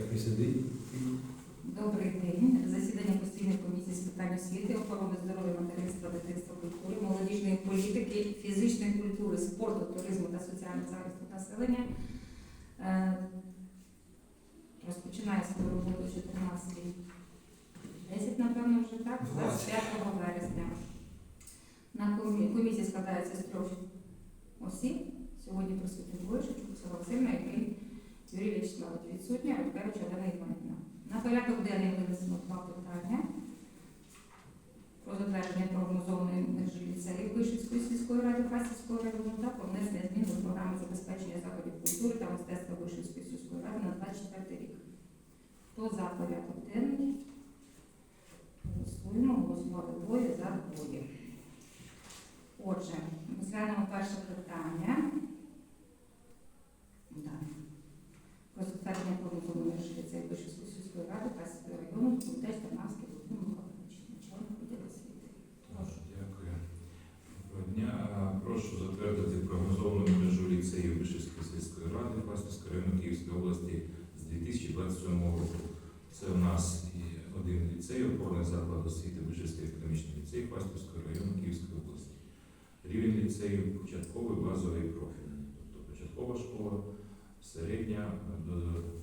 Як і. Добрий день. Засідання постійної комісії з питань освіти, охорони здоров'я, материнства, дитинства, культури, молодіжної політики, фізичної культури, спорту, туризму та соціального захисту населення. Е, Розпочинає свою роботу 14 10, напевно, вже так, 25 вересня. На комісії складається з трьох осіб. Сьогодні присутні двоє, На порядок денний винесено два питання про затвердження прогнозованої межі ліцеїв Вишівської сільської ради Фастівського району та про внесення змін до програми забезпечення заходів культури та мистецтва Вишівської сільської ради на 24 рік. Хто за порядок денний? Голосуємо, голосували двоє за двоє. Отже, розглянемо перше питання. Да. Про затвердження прогнозованої межі ліцеїв Вишівської сільської ради Фастівського району, Комітет Тернавський Володимир Михайлович, начальник відділу освіти. Прошу. Дякую. Доброго дня. А, Прошу затвердити прогнозовану ліцеїв Вишівської сільської ради Фастівського району Київської області з 2027 року. Це у нас один ліцей, опорний заклад освіти Вишівський економічний ліцей Фастівського району Київської області. Рівень ліцею початковий, базовий і профільний. Тобто початкова школа, середня до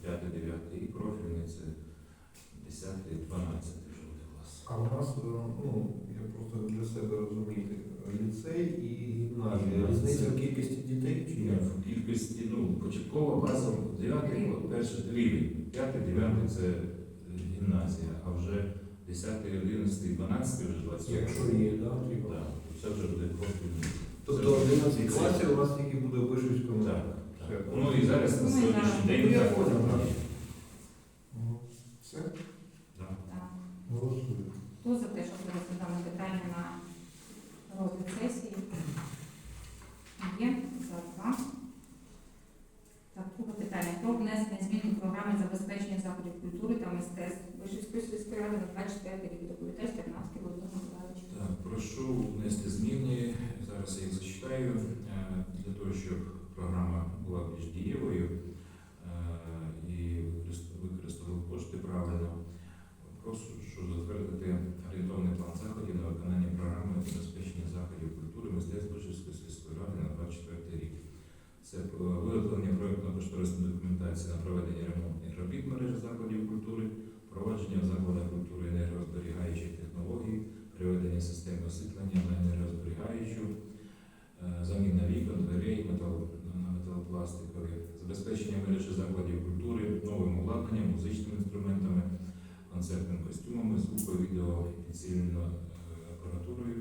5-9 і профільний це 10-12 вже буде клас. А у нас, е, ну, я просто для себе розуміти, ліцей і Різниця в кількості дітей чи як? В кількості, ну, початкова база 9, перший рівень, 5, 9 це е, гімназія, а вже 10, 11, 12 вже 20. Якщо є, да. Так, це вже буде профільний. Тобто 11 класів у вас тільки буде в Вишівському. Так, Все. так. Ну і зараз на Ну, сьогоднішній день так. Все? Так. Так. Хто за те, щоб винести дане питання на розгляд сесії? Є за два. Так, друге питання про внесення змін до програми забезпечення заходів культури та мистецтв Вишівської сільської ради на 24 рік. Доповідач Тернавський Володимир Миколаївич. Так, прошу внести зміни. Зараз я їх зачитаю е, для того, щоб програма була більш дієвою е, і використ- використали кошти правильно. Прошу затвердити орієнтовний план заходів на виконання програми забезпечення заходів культури мистецтва Божівської сільської ради на 24 рік. Це е, виготовлення проєктно-кошторисної документації на проведення ремонтних робіт концертними костюмами, звукою, відео і підсильною апаратурою,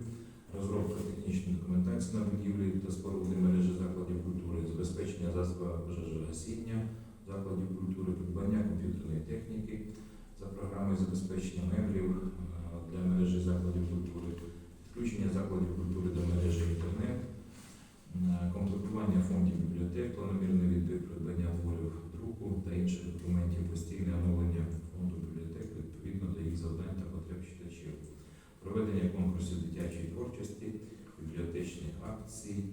розробка технічної документації на будівлі та споруди мережі закладів культури, забезпечення засобів пожежогасіння закладів культури, придбання комп'ютерної техніки за програмою забезпечення меблів е, для мережі закладів культури, підключення закладів культури до мережі інтернет, е, комплектування фондів бібліотек, планомірний відбір придбання творів друку та інших документів, постійне оновлення фонду бібліотек відповідно до їх завдань та потреб проведення конкурсів дитячої творчості, бібліотечних акцій,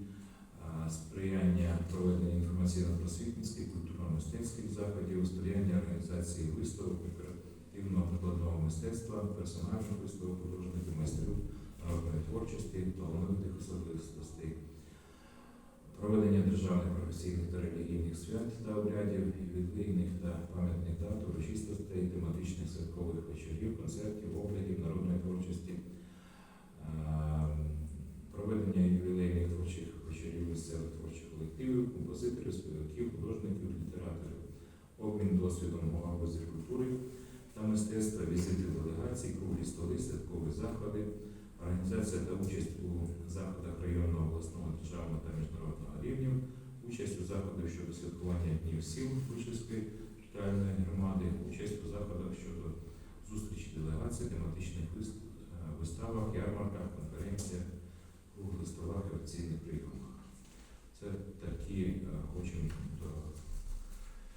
сприяння проведення інформаційно-просвітницьких, культурно-мистецьких заходів, сприяння організації виставок, оперативного прикладного мистецтва, персонажних виставок художників, майстрів народної творчості, талановитих особистостей, професійних та релігійних свят та обрядів, ювілейних та пам'ятних дат, урочистостей, тематичних святкових вечорів, концертів, оглядів народної творчості, проведення ювілейних творчих вечорів місцевих творчих колективів, композиторів, співаків, художників, літераторів, обмін досвідом у галузі культури та мистецтва, візити делегацій, круглі столи, святкові заходи, організація та участь у заходах районного, обласного, державного та міжнародного рівнів, участь у заходах щодо святкування днів сіл Вишівської територіальної громади, участь у заходах щодо зустрічі делегацій, тематичних е, виставах, ярмарках, конференціях, круглих столах і офіційних прийомах. Це такі е, хочемо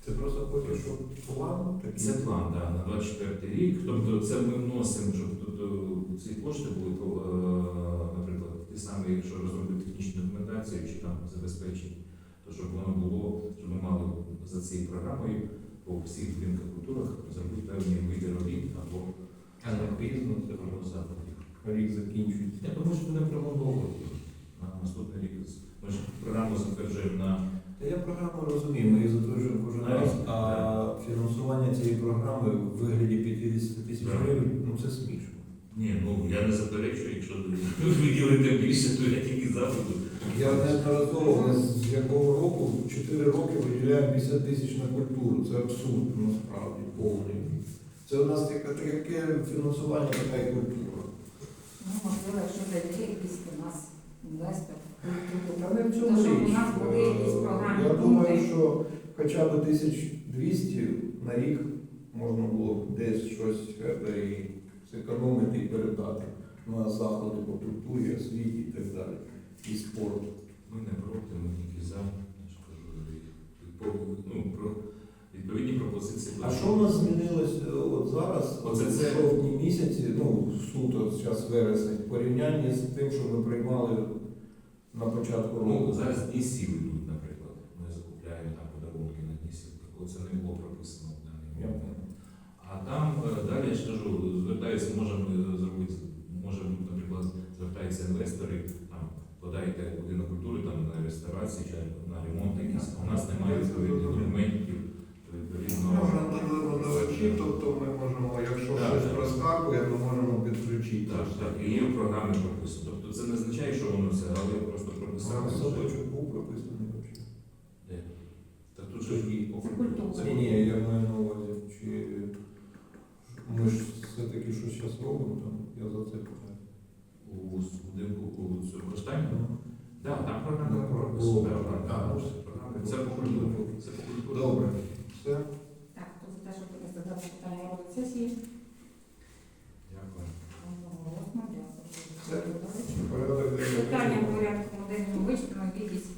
Це просто поки що план такий. це план да, на 24 рік. Тобто це ми вносимо, щоб е, ці кошти були, наприклад, ті самі, якщо розробити технічну документацію чи там забезпечить, то щоб воно було, щоб ми мали за цією програмою по всіх будинках культурах зробити певні види робіт або А не пізно, це або вже заходів. рік закінчується. Я думаю, що не промовити на наступний рік. Ми ж програму затверджуємо на Та я програму розумію, ми її затверджуємо кожен раз, а фінансування цієї програми в вигляді 50 тисяч гривень, ну це смішно. ні, ну я не заперечую, якщо виділити більше, то я тільки за буду. Я неодноразово якого року, 4 роки виділяємо 50 тисяч на культуру. Це абсурд насправді повний. Це у нас яке, яке фінансування, така і культура. Ну, можливо, якщо зайде якийсь у нас інвестор. В То, цьому щоб у нас були якісь Е, програмні Я думаю, що хоча б 1200 на рік можна було десь щось е, і зекономити і передати на заходи по культурі, освіті і так далі. І спорту. Ми не проти, ми тільки за. Ну, про відповідні пропозиції. А що в нас змінилось е, от зараз, Оце це- в жовтні місяці, ну суто зараз вересень, в порівнянні з тим, що ми приймали на початку Ну, року? зараз дні сіл йдуть, наприклад. Ми закупляємо там подарунки на дні сіл. Такого це не було прописано в даний момент. А там е, далі я ж кажу, звертаюся, можемо е, зробити, може, наприклад, звертаються інвестори, там реставрацію чи на ремонт якийсь. У нас немає відповідних документів, то відповідно. Можна тобто ми можемо, якщо Так, щось так. проскакує, то можемо підключити. Так, так, і є в програмі прописано. Тобто це не означає, що воно все, але просто прописано. Саме садочок був прописаний взагалі. Де? Та тут же ж культура. Ні, ні, я маю на увазі, чи ми ж все-таки що зараз робимо, там я за це питаю. у будинку у цьому Коштані. Так, там програма про прописана. було. Так, так, ну. Це по культурі. Це по культурі. Добре. Все. Так, хто за те, щоб розглядати питання роботи сесії? Дякую. Одноголосно, дякую. Все. Порядок денний. Питання в порядку денному вичерпано, питання.